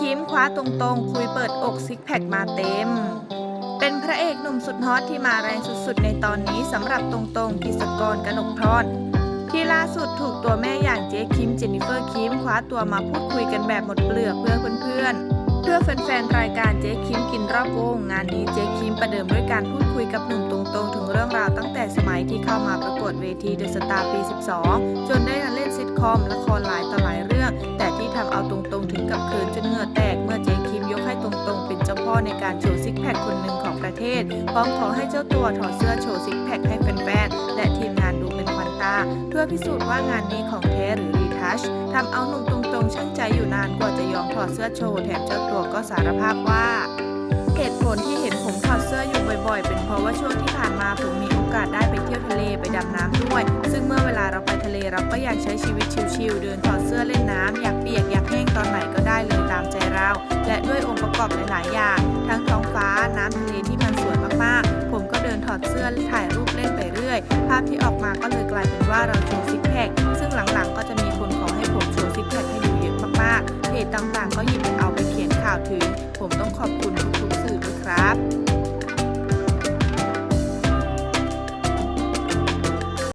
คิมคว้าตรงๆ คุยเปิดอกซิกแพคมาเต็ม เป็นพระเอกหนุ่มสุดฮอตที่มาแรงสุดๆ ในตอนนี้สำหรับตรงๆกิจกรกนกพรที่ล่าสุดถูกตัวแม่อย่างเจ๊คิมเจนนิเฟอร์คิมคว้าตัวมาพูดคุยกันแบบหมดเปลือกเพื่อเพื่อนๆ เพื่อแฟนๆรายการเจ๊คิมกินรอบวงงานนี้เจ๊คิมประเดิมด้วยการพูดคุยกับหนุ่มตรงๆ ถึงเรื่องราวตั้งแต่สมัยที่เข้ามาประกวดเวทีเดอะสตาร์ปี 12 จนได้มาเล่นซิทคอมละครหลายต่อหลายเรื่อง แต่ที่ทำเอาตรงๆ ถึงกับเขินจนเหงื่อแตกเมื่อเจคิมยกให้ตรงๆ เป็นเจ้าพ่อในการโชว์ซิกแพคคนหนึ่งของประเทศ พร้อมขอให้เจ้าตัวถอดเสื้อโชว์ซิกแพคให้แฟนๆ และทีมงานดูเป็นควันตาเพื่อพิสูจน์ว่างานนี้ของแท้หรือรีทัชทำเอาหนุ่มตรงๆช่างใจอยู่นานกว่าจะยอมถอดเสื้อโชว์แถมเจ้าตัวก็สารภาพว่าเหตุผลที่เห็นผมถอดเสื้ออยู่บ่อยๆ เป็นเพราะว่าช่วงที่ผ่านมาผมมีโอกาสได้ไปเที่ยวทะเลไปดำน้ำด้วย ซึ่งเมื่อเวลาเราไปทะเลเราก็อยากใช้ชีวิตชิลๆเดินถอดเสื้อเล่นน้ำ กอบหลายๆอย่าง ทั้งท้องฟ้าน้ำทะเลที่มันสวยมากๆ ผมก็เดินถอดเสื้อถ่ายรูปเล่นไปเรื่อย ภาพที่ออกมาก็เลยกลายเป็นว่าเราโชว์ซิกแพคซึ่งหลังๆ ก็จะมีคนขอให้ผมโชว์ซิกแพคให้ดูเยอะมากๆเพจต่างๆ ก็หยิบเอาไปเขียนข่าวถึง ผมต้องขอบคุณ